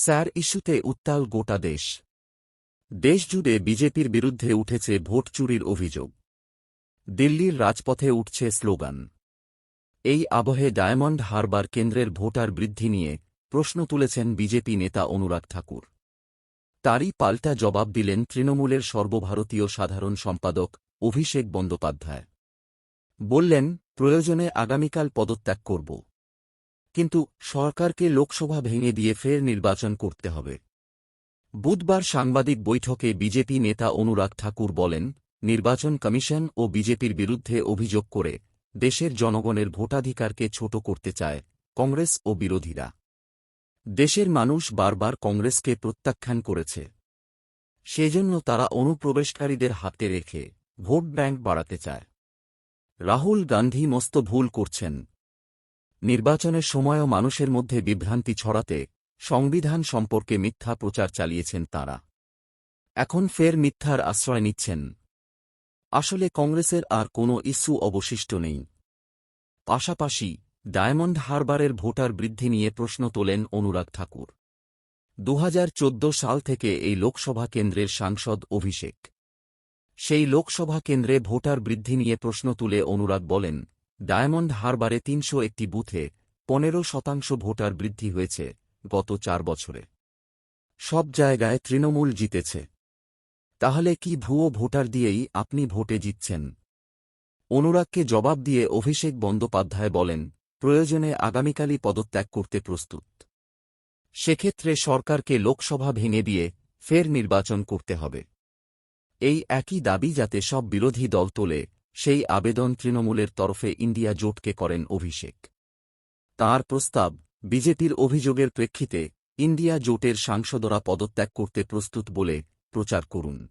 Sir, ইস্যুতে উত্তাল গোটা দেশ। দেশজুড়ে বিজেপির বিরুদ্ধে উঠেছে ভোট চুরির অভিযোগ। দিল্লির রাজপথে উঠছে স্লোগান। এই আবহে ডায়মন্ড হারবার কেন্দ্রের ভোটার বৃদ্ধি নিয়ে প্রশ্ন তুলেছেন বিজেপি নেতা অনুরাগ ঠাকুর। তারই পাল্টা জবাব দিলেন তৃণমূলের সর্বভারতীয় সাধারণ সম্পাদক অভিষেক বন্দ্যোপাধ্যায়। বললেন, প্রয়োজনে আগামীকাল পদত্যাগ করব। কিন্তু সরকারকে লোকসভা ভেঙে দিয়ে ফের নির্বাচন করতে হবে। বুধবার সাংবাদিক বৈঠকে বিজেপি নেতা অনুরাগ ঠাকুর বলেন, নির্বাচন কমিশন ও বিজেপির বিরুদ্ধে অভিযোগ করে দেশের জনগণের ভোটাধিকারকে ছোট করতে চায় কংগ্রেস ও বিরোধীরা। দেশের মানুষ বারবার কংগ্রেসকে প্রত্যাখ্যান করেছে। সেজন্য তারা অনুপ্রবেশকারীদের হাতে রেখে ভোট ব্যাংক বাড়াতে চায়। রাহুল গান্ধী মস্ত ভুল করছেন নির্বাচনের সময়ও মানুষের মধ্যে বিভ্রান্তি ছড়াতে সংবিধান সম্পর্কে মিথ্যা প্রচার চালিয়েছেন তাঁরা। এখন ফের মিথ্যার আশ্রয় নিচ্ছেন। আসলে কংগ্রেসের আর কোনো ইস্যু অবশিষ্ট নেই। পাশাপাশি ডায়মন্ড হারবারের ভোটার বৃদ্ধি নিয়ে প্রশ্ন তোলেন অনুরাগ ঠাকুর। দু হাজার চোদ্দ সাল থেকে এই লোকসভা কেন্দ্রের সাংসদ অভিষেক। সেই লোকসভা কেন্দ্রে ভোটার বৃদ্ধি নিয়ে প্রশ্ন তুলে অনুরাগ বলেন ডায়মন্ড হারবারে তিনশো একটি বুথে পনেরো শতাংশ ভোটার বৃদ্ধি হয়েছে গত চার বছরে। সব জায়গায় তৃণমূল জিতেছে। তাহলে কি ভুয়ো ভোটার দিয়েই আপনি ভোটে জিতছেন? অনুরাগকে জবাব দিয়ে অভিষেক বন্দ্যোপাধ্যায় বলেন, প্রয়োজনে আগামীকালই পদত্যাগ করতে প্রস্তুত। সেক্ষেত্রে সরকারকে লোকসভা ভেঙে দিয়ে ফের নির্বাচন করতে হবে। এই একই দাবি যাতে সব বিরোধী দল তোলে সেই আবেদন তৃণমূলের তরফে ইন্ডিয়া জোটকে করেন অভিষেক। তার প্রস্তাব বিজেপির অভিযোগের প্রেক্ষিতে ইন্ডিয়া জোটের সাংসদরা পদত্যাগ করতে প্রস্তুত বলে প্রচার করুন।